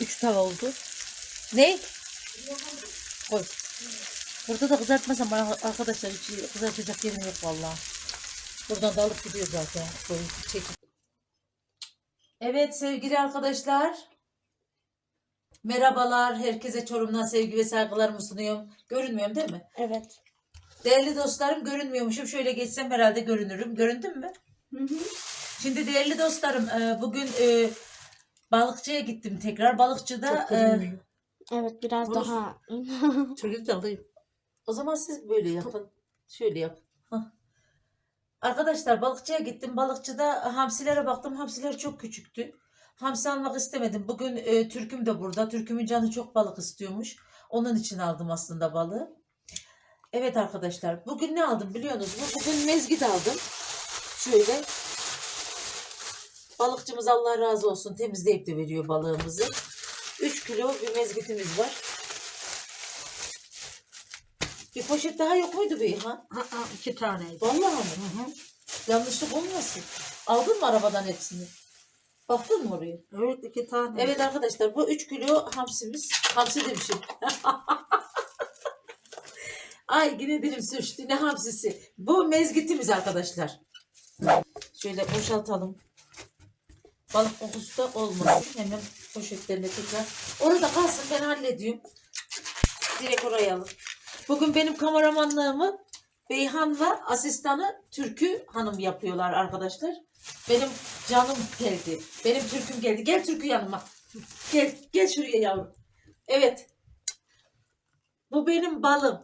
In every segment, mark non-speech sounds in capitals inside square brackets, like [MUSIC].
Üç tava oldu. Ne? Koy. Burada da kızartmasam bana arkadaşlar hiç kızartacak yerim yok vallahi. Buradan da alıp gidiyor zaten. Koy, çekip. Evet sevgili arkadaşlar. Merhabalar. Herkese Çorum'dan sevgi ve saygılarımı sunuyorum. Görünmüyorum değil mi? Evet. Değerli dostlarım görünmüyormuşum. Şöyle geçsem herhalde görünürüm. Göründüm mü? Şimdi değerli dostlarım e, bugün e, balıkçıya gittim tekrar. Balıkçıda e, Evet biraz Burası- daha. [LAUGHS] çocuk da alayım. O zaman siz böyle yapın. Şöyle yap. Hah. Arkadaşlar balıkçıya gittim. Balıkçıda hamsilere baktım. Hamsiler çok küçüktü. Hamsi almak istemedim. Bugün e, Türküm de burada. Türkümün canı çok balık istiyormuş. Onun için aldım aslında balığı. Evet arkadaşlar. Bugün ne aldım biliyorsunuz mu? Bugün mezgit aldım. Şöyle. Balıkçımız Allah razı olsun temizleyip de veriyor balığımızı. 3 kilo bir mezgitimiz var. Bir poşet daha yok muydu Beyhan? Aa, iki taneydi. Vallahi mi? Yanlışlık olmasın. Aldın mı arabadan hepsini? Baktın mı oraya? Evet iki tane. Evet arkadaşlar bu 3 kilo hamsimiz. Hamsi demişim. [LAUGHS] Ay yine dilim sürçtü. Ne hamsisi? Bu mezgitimiz arkadaşlar. Şöyle boşaltalım. Balık kokusu da olmasın. Hemen poşetlerine tekrar. Orada kalsın ben hallediyorum. Direkt oraya alın. Bugün benim kameramanlığımı Beyhan'la asistanı Türkü Hanım yapıyorlar arkadaşlar. Benim canım geldi. Benim Türküm geldi. Gel Türkü yanıma. Gel, gel şuraya yavrum. Evet. Bu benim balım.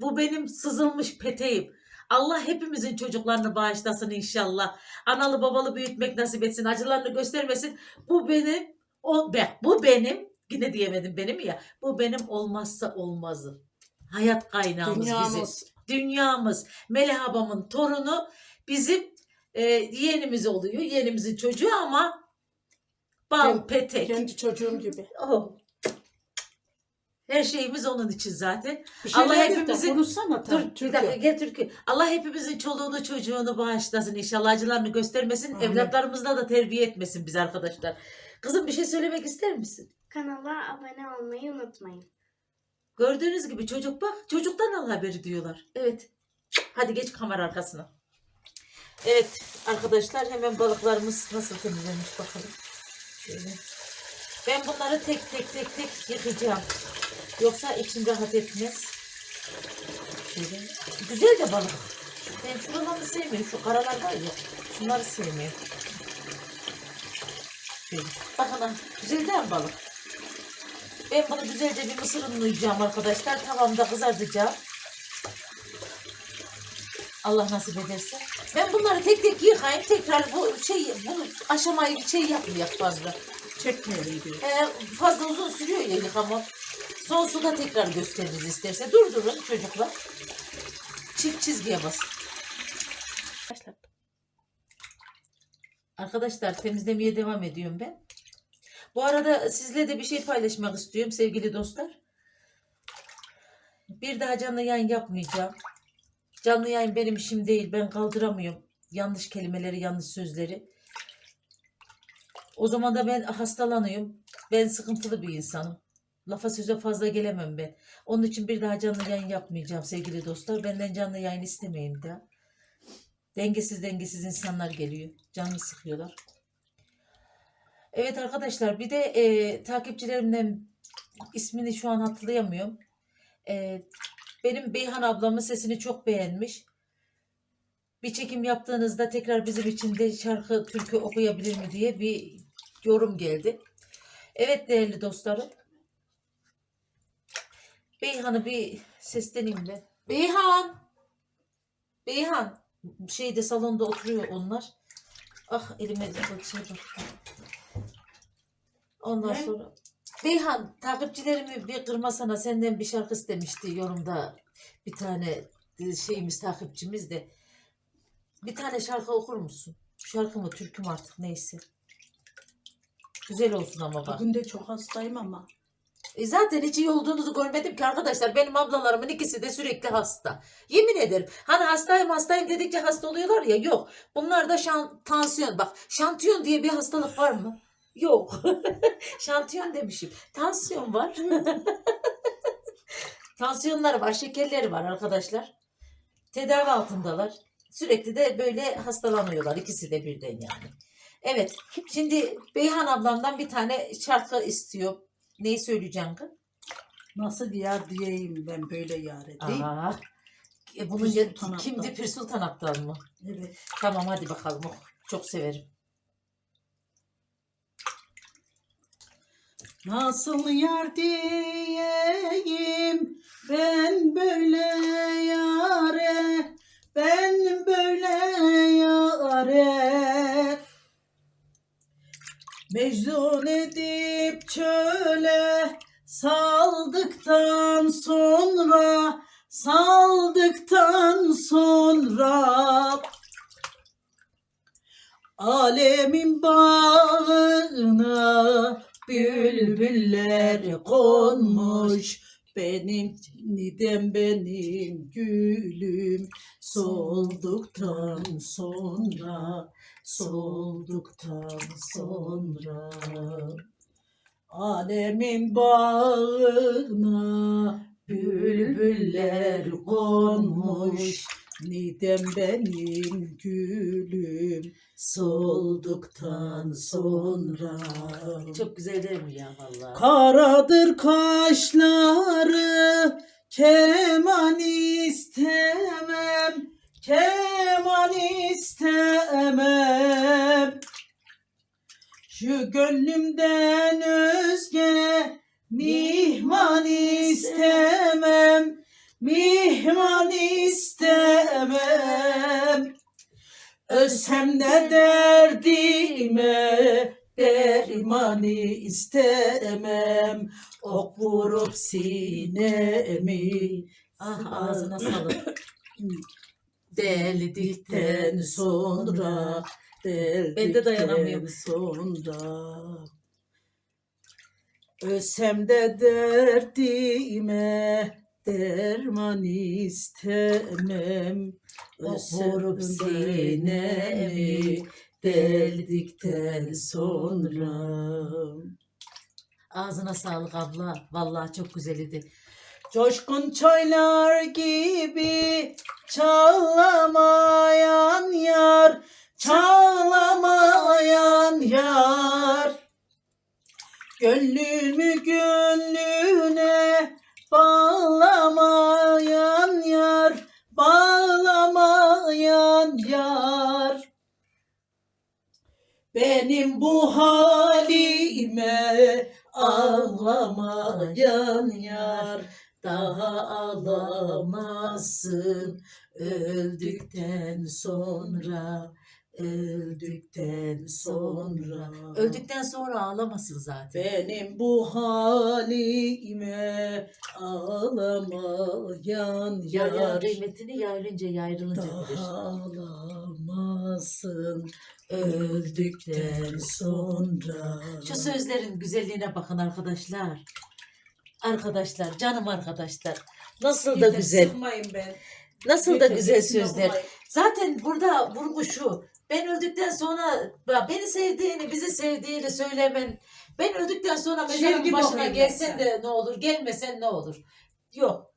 Bu benim sızılmış peteğim. Allah hepimizin çocuklarını bağışlasın inşallah. Analı babalı büyütmek nasip etsin. Acılarını göstermesin. Bu benim, o, be, bu benim, yine diyemedim benim ya. Bu benim olmazsa olmazım. Hayat kaynağımız bizim Dünyamız. dünyamız. Melih abamın torunu bizim e, yeğenimiz oluyor. Yeğenimizin çocuğu ama bal, Kendi- petek. Kendi çocuğum gibi. Oh. Her şeyimiz onun için zaten. Bir Allah Allah hepimizi- hepimizi... Konuşsana Dur tam bir dakika gel Türkü. Allah hepimizin çoluğunu çocuğunu bağışlasın inşallah acılarını göstermesin. Amin. Evlatlarımızda da terbiye etmesin biz arkadaşlar. Kızım bir şey söylemek ister misin? Kanala abone olmayı unutmayın. Gördüğünüz gibi çocuk bak çocuktan al haberi diyorlar. Evet. Hadi geç kamera arkasına. Evet arkadaşlar hemen balıklarımız nasıl temizlenmiş bakalım. Şöyle. Ben bunları tek tek tek tek yıkayacağım. Yoksa içim rahat etmez. Güzel de balık. Ben şuraları sevmiyorum. Şu karalar var ya. Şunları sevmiyorum. Şöyle. Bakın. Güzel değil mi balık? Ben bunu güzelce bir mısır unlayacağım arkadaşlar. Tavamda kızartacağım. Allah nasip ederse. Ben bunları tek tek yıkayayım. Tekrar bu şey bu aşamayı bir şey yapmıyor fazla. Çekmiyor diyor. Ee, fazla uzun sürüyor ya yıkama. Son suda tekrar gösteririz isterse. Durdurun çocuklar. Çift çizgiye basın. Arkadaşlar temizlemeye devam ediyorum ben. Bu arada sizle de bir şey paylaşmak istiyorum sevgili dostlar. Bir daha canlı yayın yapmayacağım. Canlı yayın benim işim değil. Ben kaldıramıyorum. Yanlış kelimeleri, yanlış sözleri. O zaman da ben hastalanıyorum. Ben sıkıntılı bir insanım. Lafa söze fazla gelemem ben. Onun için bir daha canlı yayın yapmayacağım sevgili dostlar. Benden canlı yayın istemeyin daha. Dengesiz dengesiz insanlar geliyor. Canını sıkıyorlar. Evet arkadaşlar bir de e, takipçilerimden ismini şu an hatırlayamıyorum. E, benim Beyhan ablamın sesini çok beğenmiş. Bir çekim yaptığınızda tekrar bizim için de şarkı, türkü okuyabilir mi diye bir yorum geldi. Evet değerli dostlarım. Beyhan'ı bir sesleneyim ben. Beyhan! Beyhan! Şeyde salonda oturuyor onlar. Ah elime de bak. Ondan Ne? sonra Beyhan takipçilerimi bir kırmasana senden bir şarkı istemişti yorumda bir tane şeyimiz takipçimiz de bir tane şarkı okur musun? Şarkı mı türkü mü artık neyse. Güzel olsun ama bak. Bugün de çok hastayım ama. E zaten hiç iyi olduğunuzu görmedim ki arkadaşlar. Benim ablalarımın ikisi de sürekli hasta. Yemin ederim. Hani hastayım hastayım dedikçe hasta oluyorlar ya. Yok. Bunlarda şan, tansiyon. Bak şantiyon diye bir hastalık var mı? Yok. [LAUGHS] Şantiyon demişim. Tansiyon var. [LAUGHS] Tansiyonları var, şekerleri var arkadaşlar. Tedavi altındalar. Sürekli de böyle hastalanıyorlar. ikisi de birden yani. Evet. Şimdi Beyhan ablamdan bir tane şarkı istiyor. Neyi söyleyeceksin kız? Nasıl yar diyeyim ben böyle yar edeyim. Aa, e, bunun Pir ya- Sultan kimdi? Abdal. Pir Sultan Abdal mı? Evet. Tamam hadi bakalım. Oh, çok severim. Nasıl yar diyeyim ben böyle yare ben böyle yare Mecnun edip çöle saldıktan sonra saldıktan sonra. Alemin bağına bülbüller konmuş benim nidem benim gülüm solduktan sonra solduktan sonra Alemin bağına bülbüller konmuş. Nidem benim gülüm solduktan sonra. Çok güzel değil mi ya vallahi? Karadır kaşları keman istemem keman istemem. Şu gönlümden özge mihman istemem. Mihman istemem. Ölsem de derdime dermanı istemem. Ok vurup sinemi Ah ağzına sağlık. [LAUGHS] Deldikten sonra Ben de dayanamıyorum. Sonra Ölsem de derdime derman istemem Vurup Ölsem sinemi deldikten sonra Ağzına sağlık abla. Vallahi çok güzel idi. Coşkun çaylar gibi çağlamayan yar, çağlamayan yar. Gönlümü gönlüne bağlamayan yar, bağlamayan yar. Benim bu halime ağlamayan yar daha ağlamazsın öldükten sonra öldükten sonra Öldükten sonra ağlamasın zaten. benim bu halime ağlamayan Ya, ya yar kıymetini ya ölünce ya ayrılınca bilir. ağlamasın öldükten sonra Şu sözlerin güzelliğine bakın arkadaşlar. Arkadaşlar, canım arkadaşlar. Nasıl da güzel. Sıkmayın ben. Nasıl da güzel sözler. Zaten burada vurgu şu. Ben öldükten sonra ya beni sevdiğini, bizi sevdiğini söylemen. Ben öldükten sonra mezarın başına gelsen sen. de ne olur, gelmesen ne olur. Yok.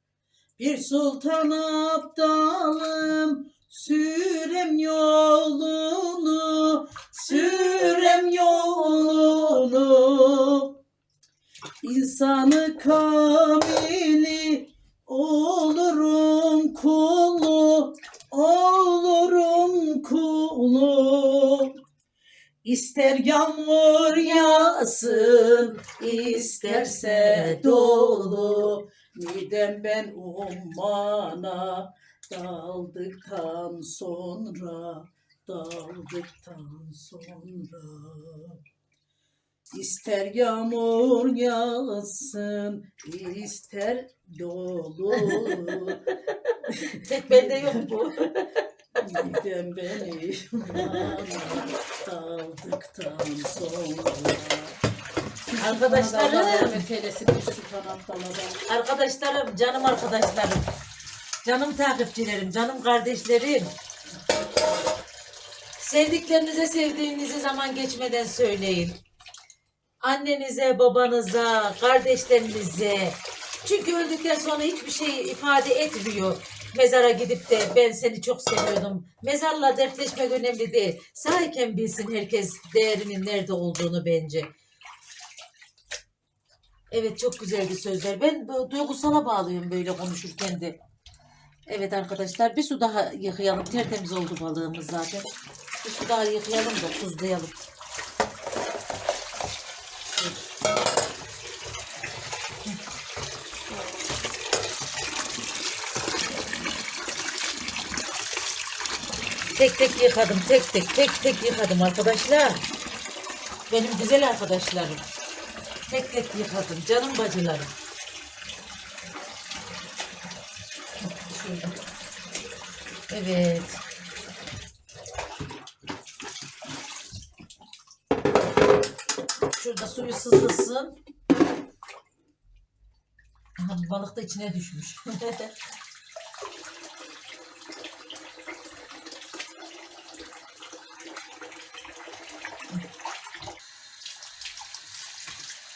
Bir sultan abdalım sürem yolunu sürem yolunu insanı kamili olurum kulu olurum kulu İster yağmur yağsın, isterse dolu. Midem ben ummana daldıktan sonra, daldıktan sonra. İster yağmur yağsın, ister dolu. Tek bende yok bu. Midem beni daldıktan sonra. Arkadaşlarım. Arkadaşlarım, canım arkadaşlarım. Canım takipçilerim, canım kardeşlerim. Sevdiklerinize sevdiğinizi zaman geçmeden söyleyin. Annenize, babanıza, kardeşlerinize. Çünkü öldükten sonra hiçbir şey ifade etmiyor. Mezara gidip de ben seni çok seviyordum. Mezarla dertleşmek önemli değil. Sağken bilsin herkes değerinin nerede olduğunu bence. Evet çok güzeldi sözler. Ben duygusala bağlıyorum böyle konuşurken de. Evet arkadaşlar bir su daha yıkayalım. Tertemiz oldu balığımız zaten. Bir su daha yıkayalım da tuzlayalım. Tek tek yıkadım. Tek tek tek tek yıkadım arkadaşlar. Benim güzel arkadaşlarım. Tek tek yıkadım. Canım bacılarım. Evet. Şurada suyu sızlasın. Balık da içine düşmüş. [LAUGHS]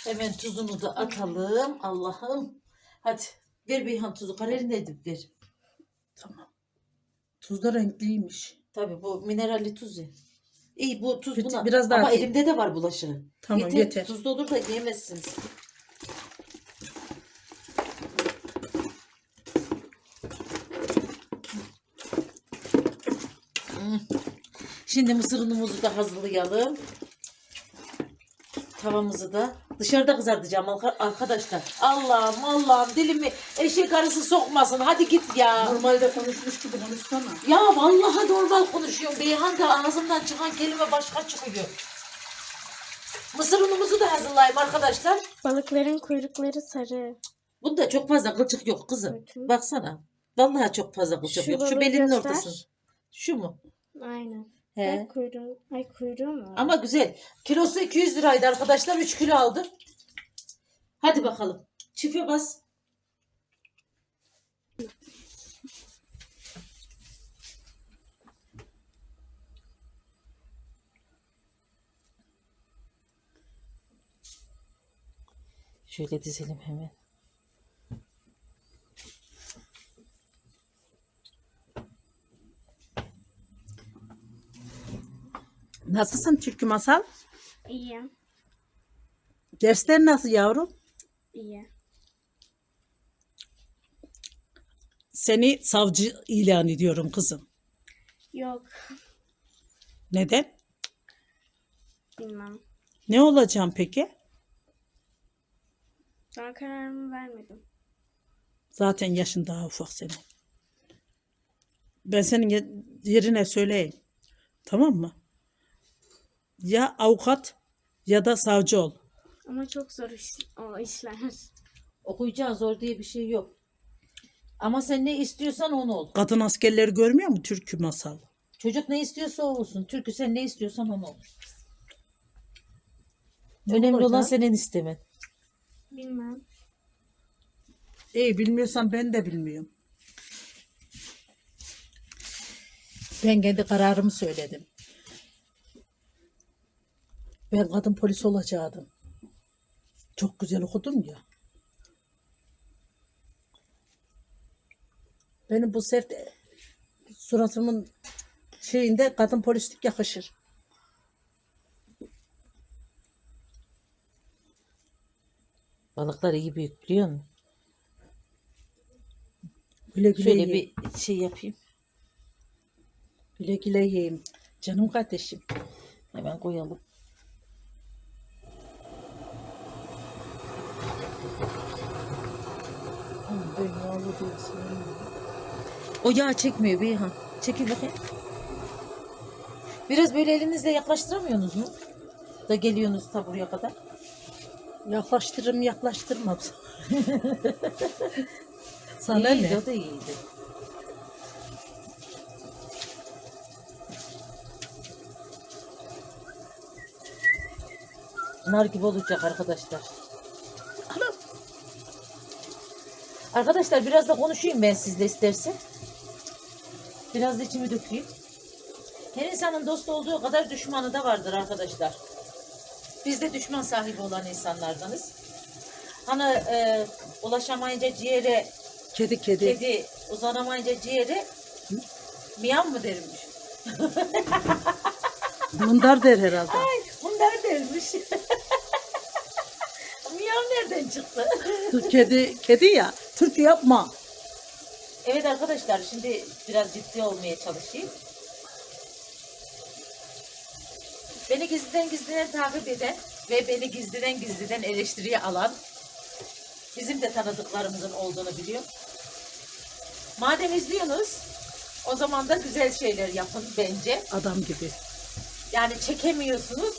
Hemen tuzunu da atalım. Allah'ım. Hadi. Ver Beyhan tuzu. Kararin edip ver. Tamam. Tuz da renkliymiş. Tabii bu mineralli tuz ya. İyi bu tuz buna. biraz daha Ama atayım. elimde de var bulaşığı. Tamam, yeter. Tuzlu olur da yiyemezsiniz. Hmm. Şimdi mısır unumuzu da hazırlayalım. Tavamızı da dışarıda kızartacağım arka- arkadaşlar. Allah'ım Allah'ım dilimi eşek arısı sokmasın. Hadi git ya. Normalde konuşmuş gibi konuşsana. Ya vallahi normal konuşuyorum. Beyhan da ağzımdan çıkan kelime başka çıkıyor. Mısır unumuzu da hazırlayayım arkadaşlar. Balıkların kuyrukları sarı. Bunda çok fazla kılçık yok kızım. Baksana. Vallahi çok fazla kılçık Şu yok. Şu balığı belinin göster. ortası. Şu mu? Aynen. He. Ay kuyruğu, ay kuyruğu mu? Ama güzel. Kilosu 200 liraydı arkadaşlar. 3 kilo aldım. Hadi bakalım. Çife bas. Şöyle dizelim hemen. Nasılsın Türkü Masal? İyi. Dersler nasıl yavrum? İyi. Seni savcı ilan ediyorum kızım. Yok. Neden? Bilmem. Ne olacağım peki? Daha kararımı vermedim. Zaten yaşın daha ufak senin. Ben senin ye- yerine söyleyeyim. Tamam mı? Ya avukat ya da savcı ol. Ama çok zor iş, o işler. Okuyacağı zor diye bir şey yok. Ama sen ne istiyorsan onu ol. Kadın askerleri görmüyor mu Türkü Masal? Çocuk ne istiyorsa o olsun. Türkü sen ne istiyorsan onu ol. Önemli olan olacak? senin istemen. Bilmem. İyi bilmiyorsan ben de bilmiyorum. Ben kendi kararımı söyledim. Ben kadın polis olacaktım. Çok güzel okudum ya. Benim bu sert suratımın şeyinde kadın polislik yakışır. Balıklar iyi büyük biliyor musun? Güle güle Şöyle yiyeyim. bir şey yapayım. Güle güle yiyeyim. Canım kardeşim. Hemen koyalım. Yağlı. O yağ çekmiyor Beyhan. Çekil bakayım. Biraz böyle elinizle yaklaştıramıyorsunuz mu? Da geliyorsunuz ta buraya kadar. Yaklaştırırım yaklaştırmam. [LAUGHS] Sana iyiydi, ne? o da iyiydi. Nar gibi olacak arkadaşlar. Arkadaşlar biraz da konuşayım ben sizle istersen. Biraz da içimi dökeyim. Her insanın dostu olduğu kadar düşmanı da vardır arkadaşlar. Biz de düşman sahibi olan insanlardanız. Hani e, ulaşamayınca ciğere, Kedi kedi. kedi uzanamayınca ciğere miyan mı dermiş? [LAUGHS] Mındar der herhalde. Ay bunlar dermiş. [LAUGHS] miyan nereden çıktı? kedi kedi ya. Türk yapma. Evet arkadaşlar şimdi biraz ciddi olmaya çalışayım. Beni gizliden gizliden takip eden ve beni gizliden gizliden eleştiriye alan bizim de tanıdıklarımızın olduğunu biliyor. Madem izliyorsunuz o zaman da güzel şeyler yapın bence. Adam gibi. Yani çekemiyorsunuz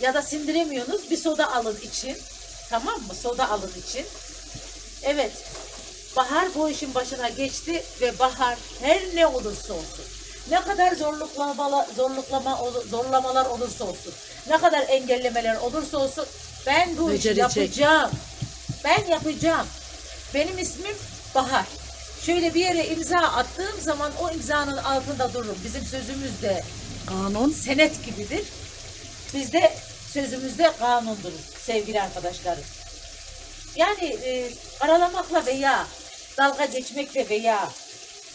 ya da sindiremiyorsunuz bir soda alın için. Tamam mı? Soda alın için. Evet. Bahar bu işin başına geçti ve Bahar her ne olursa olsun. Ne kadar zorluklama, zorluklama, zorlamalar olursa olsun. Ne kadar engellemeler olursa olsun. Ben bu işi Becerecek. yapacağım. Ben yapacağım. Benim ismim Bahar. Şöyle bir yere imza attığım zaman o imzanın altında dururum. Bizim sözümüz de Kanun. senet gibidir. Bizde sözümüzde kanundur sevgili arkadaşlarım. Yani e, aralamakla veya dalga geçmekle veya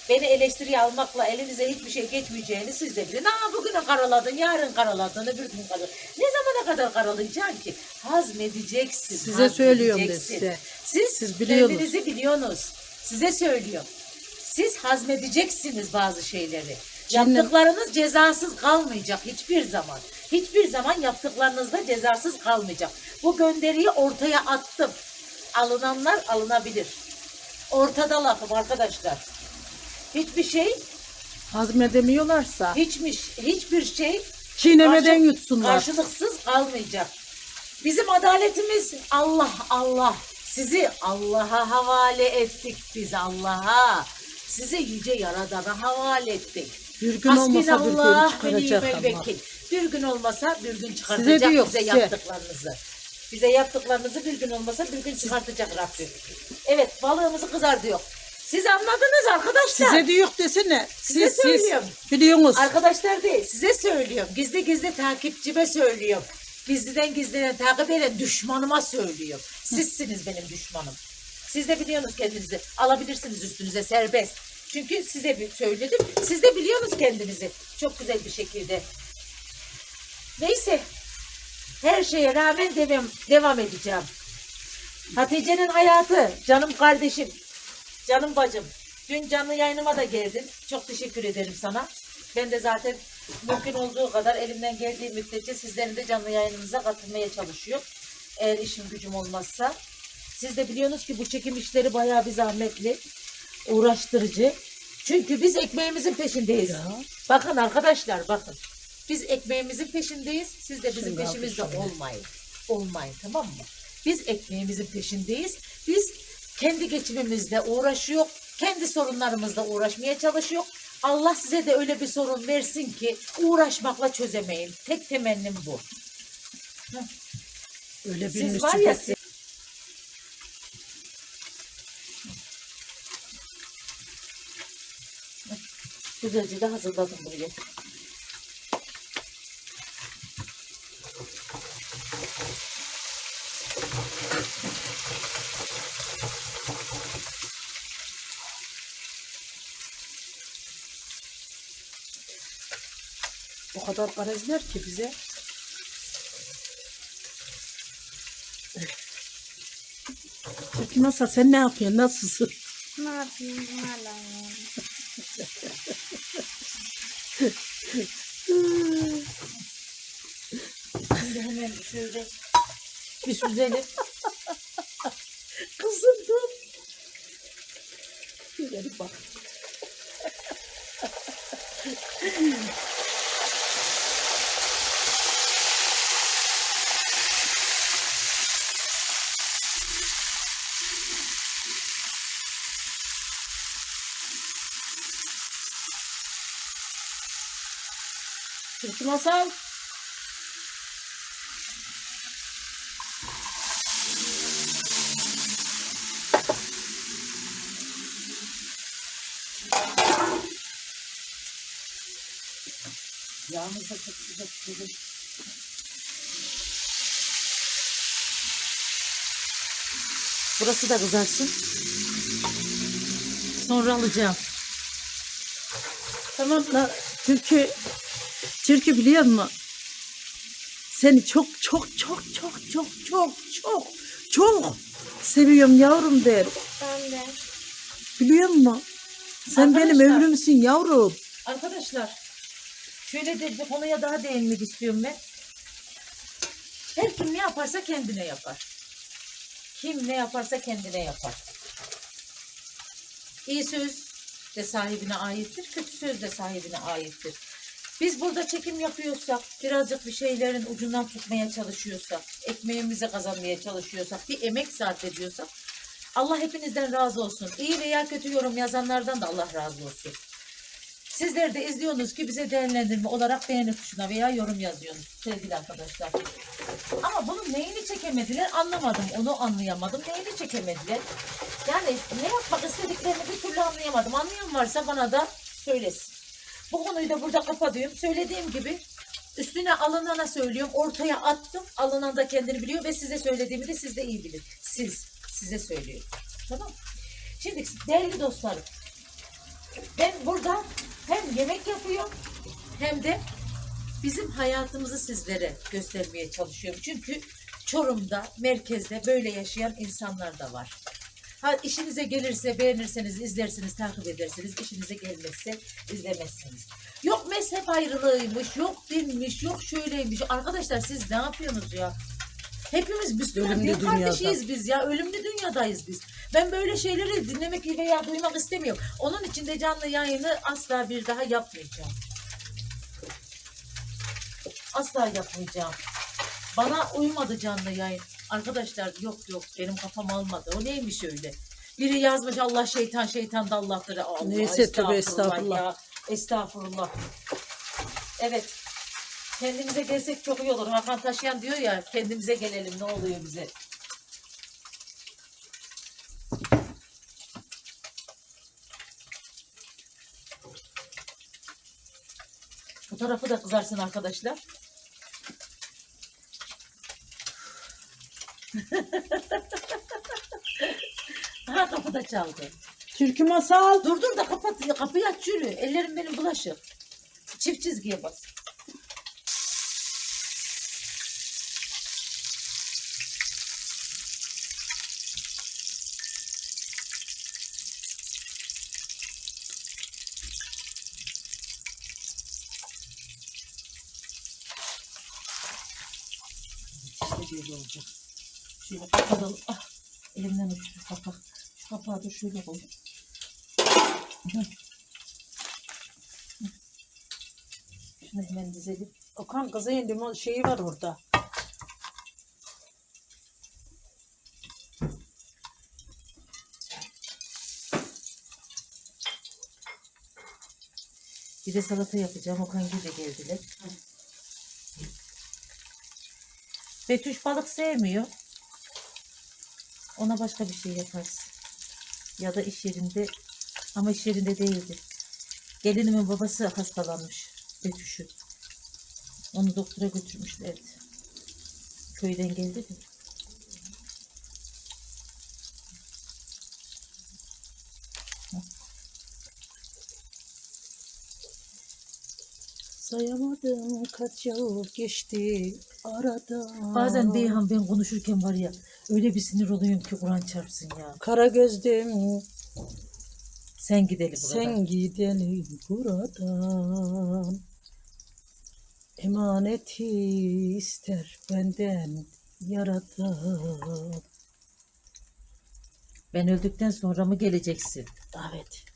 beni eleştiriye almakla elinize hiçbir şey geçmeyeceğini siz de bilin. Aa bugün karaladın, yarın karaladın, öbür gün karaladın. Ne zamana kadar karalayacaksın ki? Hazmedeceksin. Size söylüyorum hazmedeceksin. size. Siz, Siz biliyorsunuz. kendinizi biliyorsunuz. Size söylüyorum. Siz hazmedeceksiniz bazı şeyleri. Şimdi- Yaptıklarınız cezasız kalmayacak hiçbir zaman. Hiçbir zaman yaptıklarınızda cezasız kalmayacak. Bu gönderiyi ortaya attım. Alınanlar alınabilir. Ortada lafım arkadaşlar. Hiçbir şey, Hazmedemiyorlarsa hiçmiş, hiçbir şey çiğnemeden karşı- yutsunlar. Karşılıksız kalmayacak. Bizim adaletimiz Allah Allah. Sizi Allah'a havale ettik biz Allah'a. Sizi yüce yaradana havale ettik. Bir gün olmasa bir gün Hasbinallah ve çıkaracak ni'mel ama. vekil. Bir gün olmasa bir gün çıkartacak Size diyor, bize size. yaptıklarınızı. Bize yaptıklarınızı bir gün olmasa bir gün çıkartacak Rabbim. Evet balığımızı kızartıyor. Siz anladınız arkadaşlar. Size diyor desene. Size Siz, siz söylüyorum. biliyorsunuz. Arkadaşlar değil size söylüyorum. Gizli gizli takipçime söylüyorum. Gizliden gizliden takip eden düşmanıma söylüyorum. Sizsiniz benim düşmanım. Siz de biliyorsunuz kendinizi. Alabilirsiniz üstünüze serbest. Çünkü size bir söyledim. Siz de biliyorsunuz kendinizi. Çok güzel bir şekilde. Neyse. Her şeye rağmen devam, devam edeceğim. Hatice'nin hayatı. Canım kardeşim. Canım bacım. Dün canlı yayınıma da geldin. Çok teşekkür ederim sana. Ben de zaten mümkün olduğu kadar elimden geldiği müddetçe sizlerin de canlı yayınınıza katılmaya çalışıyorum. Eğer işim gücüm olmazsa. Siz de biliyorsunuz ki bu çekim işleri bayağı bir zahmetli, uğraştırıcı. Çünkü biz ekmeğimizin peşindeyiz. Ya. Bakın arkadaşlar bakın. Biz ekmeğimizin peşindeyiz. Siz de bizim Şimdi peşimizde şöyle. olmayın. Olmayın tamam mı? Biz ekmeğimizin peşindeyiz. Biz kendi geçimimizle uğraşıyor. Kendi sorunlarımızla uğraşmaya çalışıyor. Allah size de öyle bir sorun versin ki uğraşmakla çözemeyin. Tek temennim bu. Öyle bir Siz var ya siz... Güzelce de hazırladım buraya. Kadar garezler ki bize. Peki nasıl sen ne yapıyorsun? Nasılsın? Ne yapayım yani. Şimdi hemen şöyle bir süzelim. Kızım dur. Bir bak. Şu masal. Yağmur da çok sıcak bugün. Burası da kızarsın. Sonra alacağım. Tamam da çünkü Türkü biliyor musun? Seni çok çok çok çok çok çok çok çok seviyorum yavrum der. Ben de. Biliyor musun? Sen benim ömrümsün yavrum. Arkadaşlar şöyle de bir konuya daha değinmek istiyorum ben. Her kim ne yaparsa kendine yapar. Kim ne yaparsa kendine yapar. İyi söz de sahibine aittir, kötü söz de sahibine aittir. Biz burada çekim yapıyorsak, birazcık bir şeylerin ucundan tutmaya çalışıyorsak, ekmeğimizi kazanmaya çalışıyorsak, bir emek sarf ediyorsak, Allah hepinizden razı olsun. İyi veya kötü yorum yazanlardan da Allah razı olsun. Sizler de izliyorsunuz ki bize değerlendirme olarak beğeni tuşuna veya yorum yazıyorsunuz sevgili arkadaşlar. Ama bunun neyini çekemediler anlamadım. Onu anlayamadım. Neyini çekemediler? Yani ne yapmak istediklerini bir türlü anlayamadım. Anlayan varsa bana da söylesin. Bu konuyu da burada kapatıyorum. Söylediğim gibi üstüne alınana söylüyorum. Ortaya attım. Alınan da kendini biliyor ve size söylediğimi de siz de iyi bilin. Siz, size söylüyorum. Tamam? Şimdi değerli dostlarım. Ben burada hem yemek yapıyorum hem de bizim hayatımızı sizlere göstermeye çalışıyorum. Çünkü Çorum'da, merkezde böyle yaşayan insanlar da var. Ha işinize gelirse beğenirseniz, izlersiniz, takip edersiniz. İşinize gelmezse izlemezsiniz. Yok mezhep ayrılığıymış, yok dinmiş, yok şöyleymiş. Arkadaşlar siz ne yapıyorsunuz ya? Hepimiz Müslüman Ölümlü bir dünyada. kardeşiyiz biz ya. Ölümlü dünyadayız biz. Ben böyle şeyleri dinlemek veya duymak istemiyorum. Onun için de canlı yayını asla bir daha yapmayacağım. Asla yapmayacağım. Bana uymadı canlı yayın. Arkadaşlar yok yok benim kafam almadı. O neymiş öyle? Biri yazmış Allah şeytan şeytan da Allah'tır. Allah, Neyse, tövbe estağfurullah. Ya. Estağfurullah. Evet. Kendimize gelsek çok iyi olur. Hakan Taşyan diyor ya kendimize gelelim ne oluyor bize. Bu tarafı da kızarsın arkadaşlar. [LAUGHS] ha kapı da çaldı. Türkü masal. Dur dur da kapat. Kapıyı aç yürü. Ellerim benim bulaşık. Çift çizgiye bas. İşte böyle olacak. Kapatalım. Ah, elimden uçtu kapak. Şu kapağı da şöyle koy. Şunu hemen dizelim. Okan kızın limon şeyi var orada. Bir de salata yapacağım. Okan de geldiler. Betüş balık sevmiyor. Ona başka bir şey yaparız. Ya da iş yerinde ama iş yerinde değildi. Gelinimin babası hastalanmış. Betüş'ü. Onu doktora götürmüşlerdi. Köyden geldi de. Sayamadım kaç yıl geçti arada. Bazen Beyhan ben konuşurken var ya öyle bir sinir oluyorum ki Kur'an çarpsın ya. Kara gözlüm Sen gideli buradan. sen gidelim buradan. Emaneti ister benden yaradan. Ben öldükten sonra mı geleceksin? Evet.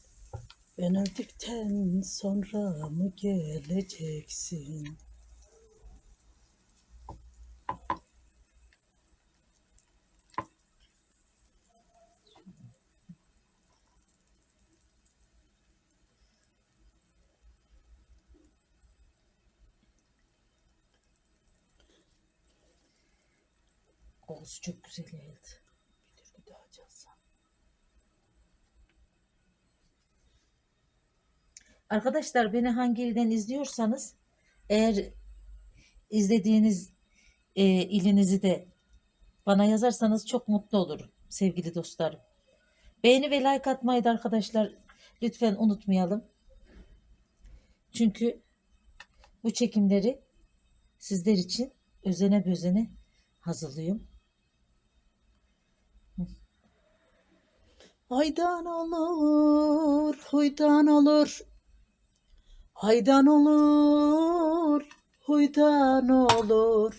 Ben öldükten sonra mı geleceksin? Kokusu çok güzel geldi. Bir türkü daha çalsam. Arkadaşlar beni hangi ilden izliyorsanız eğer izlediğiniz e, ilinizi de bana yazarsanız çok mutlu olurum. sevgili dostlarım. Beğeni ve like atmayı da arkadaşlar lütfen unutmayalım. Çünkü bu çekimleri sizler için özene bezene hazırlıyorum. Aydan olur, huydan olur. Aydan olur, huydan olur.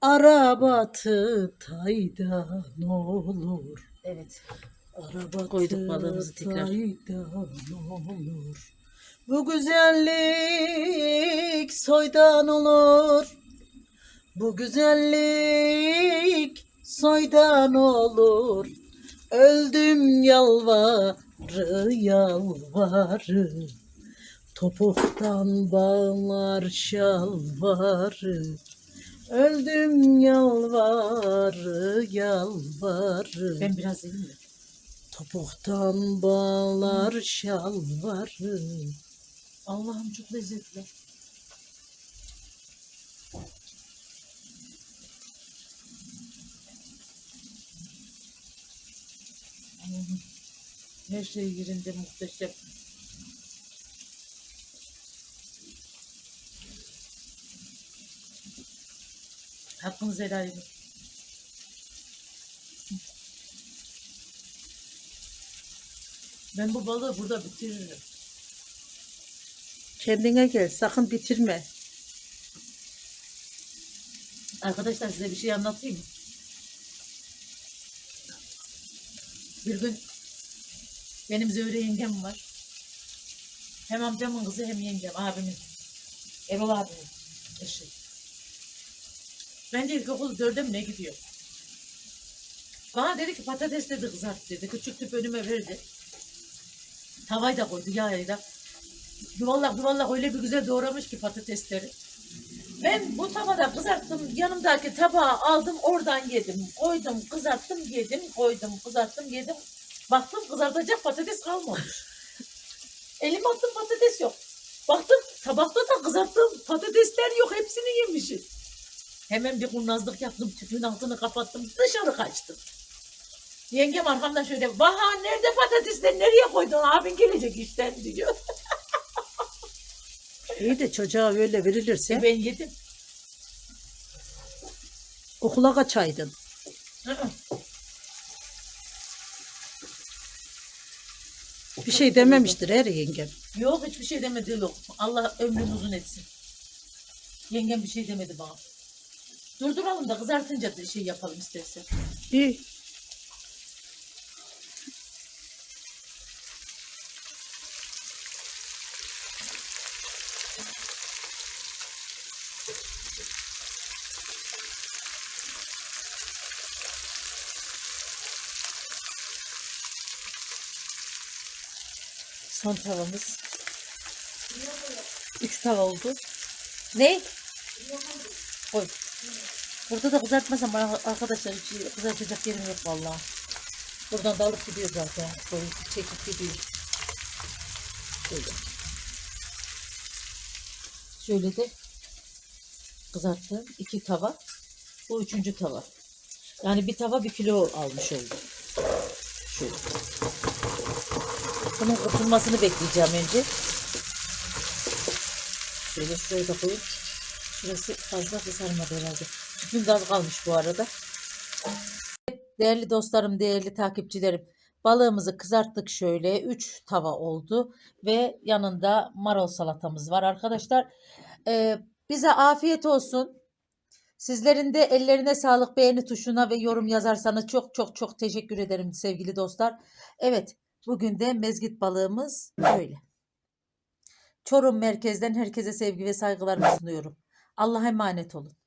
Arabatı taydan olur. Evet. Arabatı Koyduk balığımızı tekrar. taydan olur. Bu güzellik soydan olur. Bu güzellik soydan olur. Öldüm yalvarı yalvarı. Topuktan bağlar şalvarı. Öldüm yalvarı yalvarı. Ben biraz yiyeyim de. Topuktan bağlar şalvarı. Allah'ım çok lezzetli. Her şey yerinde muhteşem. Hakkınızı helal edin. Ben bu balığı burada bitiririm. Kendine gel sakın bitirme. Arkadaşlar size bir şey anlatayım mı? Bir gün benim Zöhre yengem var. Hem amcamın kızı hem yengem, abimin. Erol abimin eşi. Ben de ilkokul dörde mi ne gidiyor? Bana dedi ki patates dedi kızart dedi. Küçük tüp önüme verdi. Tavayı da koydu yağıyla. Yuvarlak yuvarlak öyle bir güzel doğramış ki patatesleri. Ben bu tavada kızarttım. Yanımdaki tabağı aldım oradan yedim. Koydum kızarttım yedim. Koydum kızarttım yedim. Baktım kızartacak patates kalmamış. [LAUGHS] Elime attım patates yok. Baktım tabakta da kızarttığım patatesler yok. Hepsini yemişim. Hemen bir kurnazlık yaptım. Tüpün altını kapattım. Dışarı kaçtım. Yengem arkamdan şöyle Baha nerede patatesler nereye koydun abin gelecek işten diyor. [LAUGHS] İyi de çocuğa öyle verilirse E ben yedim. okula kaçaydın. Hı hı. Bir şey dememiştir her yengem. Yok hiçbir şey demedi yok. Allah ömrünü uzun etsin. Yengem bir şey demedi bana. Durduralım da kızartınca da şey yapalım istersen. İyi. Son tavamız. Üç tava oldu. Ne? Koy. Burada da kızartmasam bana arkadaşlar hiç kızartacak yerim yok vallahi. Buradan da alıp gidiyor zaten. Koyup çekip gidiyor. Şöyle. Şöyle de kızarttığım iki tava. Bu üçüncü tava. Yani bir tava bir kilo almış oldu. Şöyle. Bunun kurtulmasını bekleyeceğim önce. Şöyle şuraya da koyayım. Şurası fazla kızarmadı herhalde. De az kalmış bu arada. Değerli dostlarım, değerli takipçilerim. Balığımızı kızarttık şöyle. 3 tava oldu. Ve yanında marul salatamız var arkadaşlar. Ee, bize afiyet olsun. Sizlerin de ellerine sağlık beğeni tuşuna ve yorum yazarsanız çok çok çok teşekkür ederim sevgili dostlar. Evet bugün de mezgit balığımız böyle. Çorum merkezden herkese sevgi ve saygılarımı sunuyorum. Allah'a emanet olun.